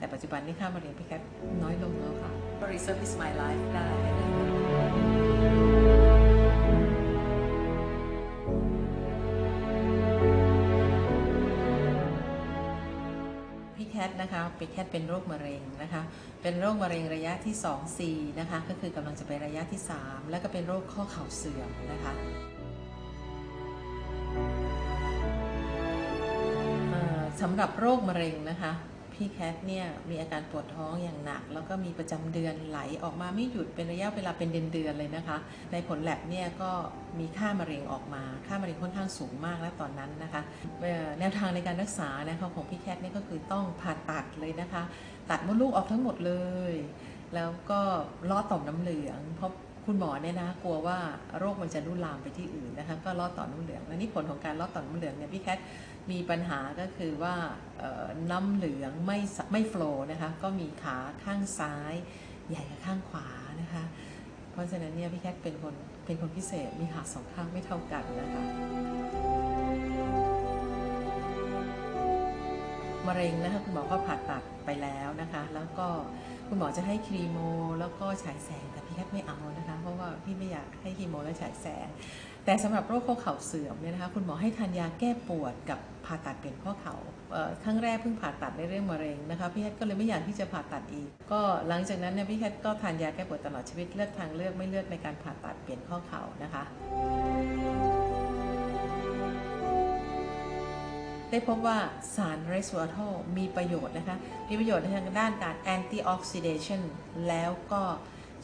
แต่ปัจจุบันนี่ค่ามะเร็งพี่แคทน้อยลงแล้วค่ะ Reserve is my life ได้นะคะพี่แคทนะคะพี่แคทเป็นโรคมะเร็งนะคะ เป็นโรคมะเร็งระยะที่ 2 4 นะคะ ก็คือกำลังจะไประยะที่ 3 แล้วก็เป็นโรคข้อเข่าเสื่อมนะคะเอ่อสำหรับโรคมะเร็งนะคะ พี่แคทเนี่ยมีอาการปวดท้องอย่างหนัก แล้วก็มีประจำเดือนไหลออกมาไม่หยุดเป็นระยะเวลาเป็นเดือนๆเลยนะคะ ในผลแลบเนี่ยก็มีค่ามะเร็งออกมา ค่ามะเร็งค่อนข้างสูงมากแล้วตอนนั้นนะคะแนวทางในการรักษานะคะของพี่แคทเนี่ยก็คือต้องผ่าตัดเลยนะคะ ตัดมดลูกออกทั้งหมดเลย แล้วก็ลอดต่อมน้ำเหลืองเพราะ คุณหมอเนี่ยนะกลัวว่าโรคมันจะลุลามไปที่อื่นนะคะก็ลอดต่อมน้ำเหลืองและนี่ผลของการลอดต่อมน้ำเหลืองเนี่ยพี่แคทมีปัญหาก็คือว่าน้ำเหลืองไม่ไม่โฟล์นะคะก็มีขาข้างซ้ายใหญ่กว่าข้างขวานะคะ เพราะฉะนั้นเนี่ยพี่แคทเป็นคนเป็นคนพิเศษมีขาสองข้างไม่เท่ากันนะคะมะเร็งนะคะคุณหมอก็ผ่าตัดไปแล้วนะคะ แล้วก็คุณหมอจะให้ครีโม แล้วก็ฉายแสงแต่พี่แคทไม่เอานะคะ พี่ไม่อยากให้คีโมและฉายแสง แต่สำหรับโรคข้อเข่าเสื่อมเนี่ยนะคะคุณหมอให้ทานยาแก้ปวดกับผ่าตัดเปลี่ยนข้อเข่าเอ่อครั้งแรกเพิ่งผ่าตัดในเรื่องมะเร็งนะคะพี่แคทก็เลยไม่อยากที่จะผ่าตัดอีก ก็หลังจากนั้นเนี่ยพี่แคทก็ทานยาแก้ปวดตลอดชีวิตเลือกทางเลือกไม่เลือกในการผ่าตัดเปลี่ยนข้อเข่านะคะได้พบว่าสารเรสวอทอลมีประโยชน์นะคะ มีประโยชน์ในทางด้านการ anti-oxidation แล้วก็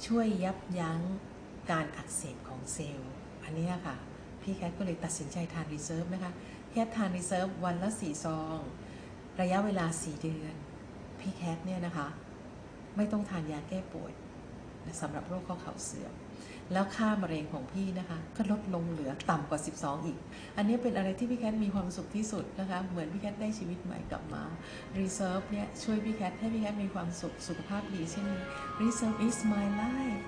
ช่วยยับยั้ง เซลล์อันนี้ค่ะ พี่แคทก็เลยตัดสินใจทาน Reserve นะคะพี่แคททาน Reserve วันละ4ซอง ระยะเวลา4เดือน พี่แคทเนี่ยนะคะ ไม่ต้องทานยาแก้ปวดสำหรับโรคข้อเข่าเสื่อมแล้วค่ามะเร็งของพี่นะคะก็ลดลงเหลือต่ำกว่า 12 อีก อันนี้เป็นอะไรที่พี่แคทมีความสุขที่สุดนะคะ เหมือนพี่แคทได้ชีวิตใหม่กลับมา Reserve เนี่ยช่วยพี่แคทให้พี่แคทมีความสุขสุขภาพดีเช่นนี้ Reserve is my life